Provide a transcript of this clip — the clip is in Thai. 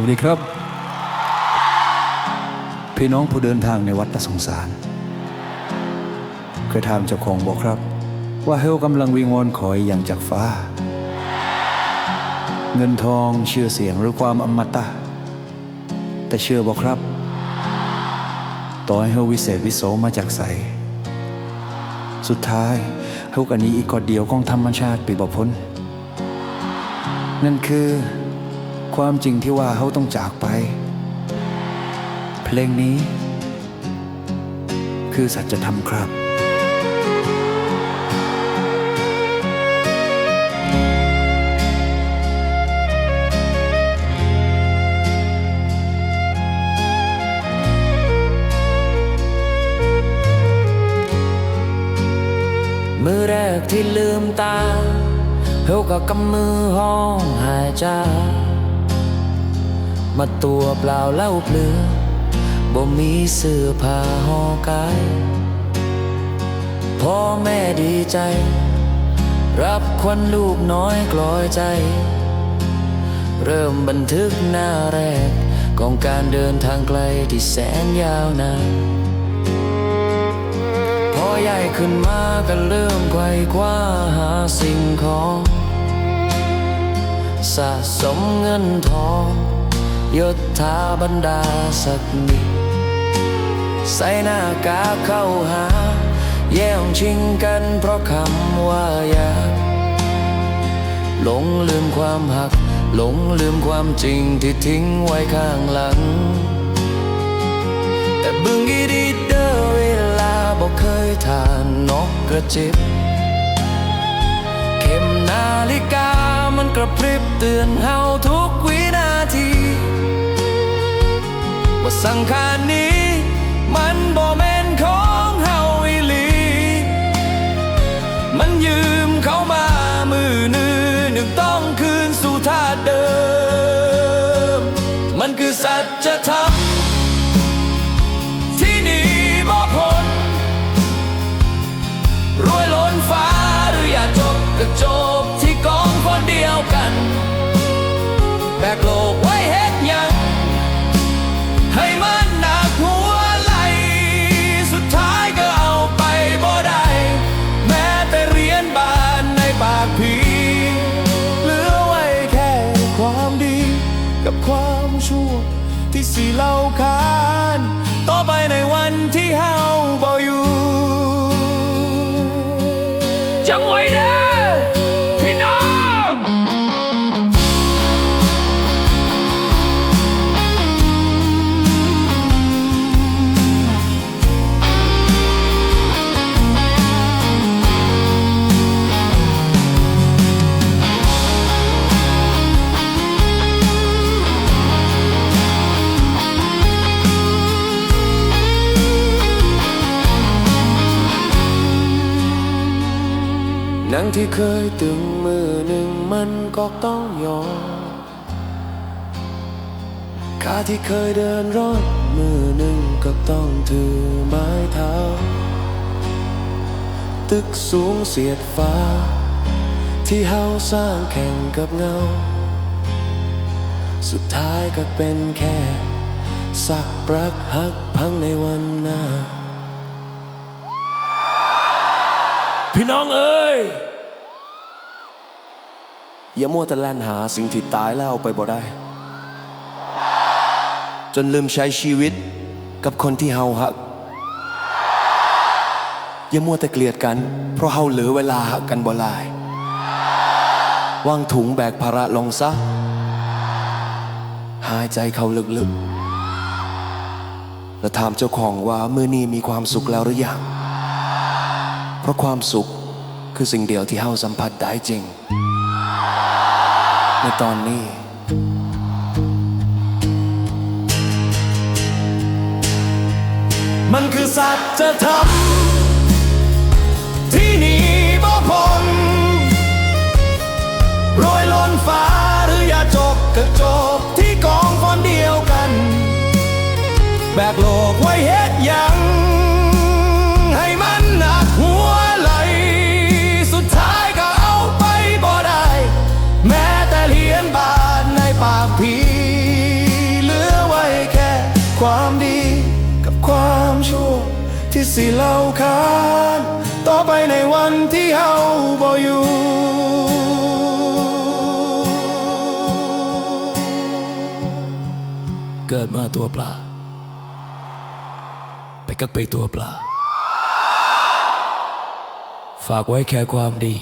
วัสดีครับ พี่น้องผู้เดินทางในวัดตะสงสาร เคยถามเจ้าของบอกครับ ว่าเฮลกำลังวิงวอนขออย่างจากฟ้า เงินทองชื่อเสียงหรือความอมตะ แต่เชื่อบอกครับ ต่อให้เฮลวิเศษวิโสมาจากใส สุดท้ายเฮลกันนี้อีกกอดเดียวของธรรมชาติไปบอพ้นนั่นคือ ความจริงที่ว่าเขาต้องจากไป เพลงนี้ คือสัจธรรมครับมือแรกที่ลืมตาเฮาก็กำมือห้องหายใจ มาตัวเปล่าเล่าเปลือบ่มีเสื้อผ้าห่อกายพ่อแม่ดีใจ รับควันลูกน้อยกลอยใจ เริ่มบันทึกหน้าแรกของการเดินทางไกลที่แสนยาวนานพอใหญ่ขึ้นมาก็เริ่มไขว่คว้าหาสิ่งของ สะสมเงินทอง ยศถาบรรดาศักดิ์นิใส่หน้ากาเข้าหา แย่งชิงกันเพราะคำว่าอยากหลงลืมความหัก หลงลืมความจริงที่ทิ้งไว้ข้างหลัง แต่บึงอีดีเดอเวลาบอกเคยทานนกกระจิบ เข็มนาฬิกามันกระพริบเตือนเฮาทุก ว่าสังขารนี้ มันบ่แม่นของเฮาอีหลี มันยืมเขามามือหนึ่งหนึ่งต้องคืนสู่ท่าเดิม มันคือสัจธรรม ที่สีเล่าขานต่อไปในวันที่เฮาบ่อยู่จังไว้เด้ ที่เคยตึงมือหนึ่งมันก็ต้องยอมขาที่เคยเดินรถมือหนึ่งก็ต้องถือไม้เท้า ตึกสูงเสียดฟ้า ที่เฮาสร้างแข่งกับเงา สุดท้ายก็เป็นแค่ สักปรักหักพังในวันหน้า พี่น้องเอ้ย อย่ามัวแต่แล่นหาสิ่งที่ตายแล้วไปบ่ได้ จนลืมใช้ชีวิตกับคนที่เฮาหัก อย่ามัวแต่เกลียดกัน เพราะเฮาเหลือเวลาหักกันบ่หลายวางถุงแบกภาระลงซะ หายใจเข้าลึกๆ แล้วถามเจ้าของว่ามือนี้มีความสุขแล้วหรือยัง เพราะความสุขคือสิ่งเดียวที่เฮาสัมผัสได้จริง ในตอนนี้ มันคือสัจธรรมที่หนีบ่พ้นโรยล้นฟ้าหรืออย่าจบก็จบที่กองฟอนเดียวกัน แบกโล สิเล่าขานต่อไปในวันที่เฮาบ่อยู่เกิดมาตัวปลาไปกักไปตัวปลาฝากไว้แค่ความดี